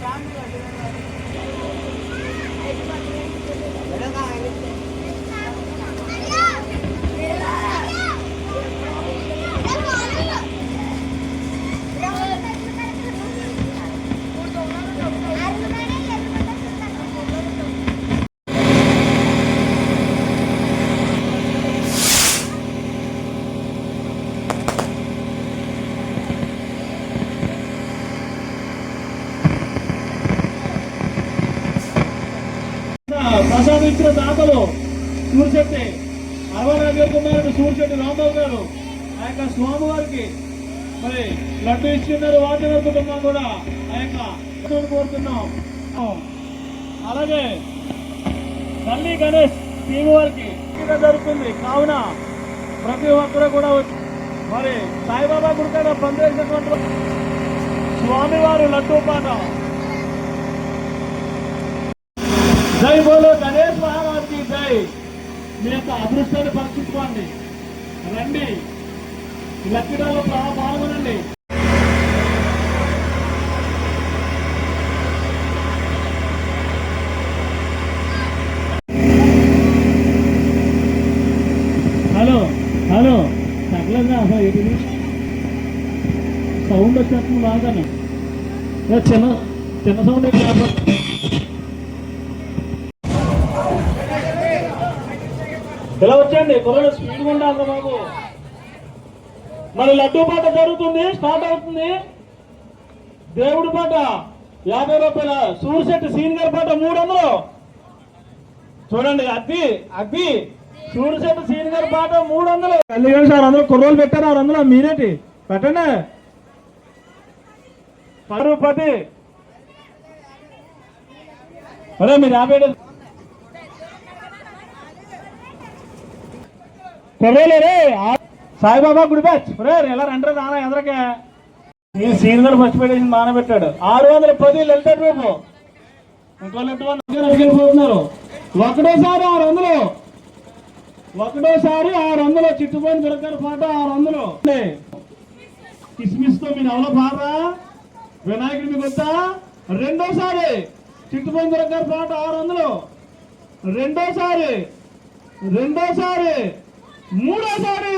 సామి ప్రసాదించిన దాతలో సూర్శెట్టి అరవై కుమారుడు సూర్శెట్టి రాంబాబు గారు ఆ యొక్క స్వామివారికి మరి లడ్డు ఇస్తున్నారు వాటి కుటుంబం కూడా ఆ యొక్క కోరుతున్నాం. అలాగే తల్లి గణేష్ టీమ్ వారికి జరుగుతుంది. కావున ప్రతి ఒక్కరు కూడా వచ్చి మరి సాయిబాబా గుడి పనిచేసినటువంటి స్వామివారు లడ్డూ పాట జై బోలో గణేష్ మహారాజ్కి జై. మీ యొక్క అదృష్టాన్ని పరీక్షించుకోండి. రండి. లక్కిడాలో పాల్గొనండి. హలో హలో తగ్గలేదా అసలు ఏంటిది సౌండ్ వచ్చేస్తుంది బాగానే. ఏ చిన్న చిన్న సౌండ్ ఇలా వచ్చండి కుర్రలు స్పీడ్ ఉండాలి బాబు. మరి లడ్డూ పాట జరుగుతుంది స్టార్ట్ అవుతుంది. దేవుడి పాట యాభై రూపాయల సూర్శెట్టి సీనియర్ పాట మూడు వందలు చూడండి అగ్గి అగ్గి సూర్యశెట్టి సీనియర్ పాట మూడు వందలు కళ్యాణ్ సార్ అందరూ కుర్రోలు పెట్టారు ఆరు వందలు మీరేటి? పెట్టండి. పరుపతి. అదే మీరు యాభై ఏడు ఆ- సాయిబాబా గుడి బ్యాచ్. రే ఎలా రండి నాన్న ఎదరకే. ఈ సీనియర్ ఫస్ట్ పెట్టేసి మానబెట్టాడు ఆరు వందల పది లలిత రూపు ఇంకో లెట్ వెళ్ళిపోతున్నారు ఒకటోసారి ఆరు వందలు. ఒకటోసారి ఆరు వందలు. చిట్టుపోయిన దొరకారు పాట ఆరు వందలు. కిస్మిస్తో మీరు ఎవరో పాడరా వినాయకుడి మీకు వస్తా రెండోసారి చిట్టుపోయిన దొరకారు పాట ఆరు వందలు. రెండోసారి రెండోసారి మూడోసారి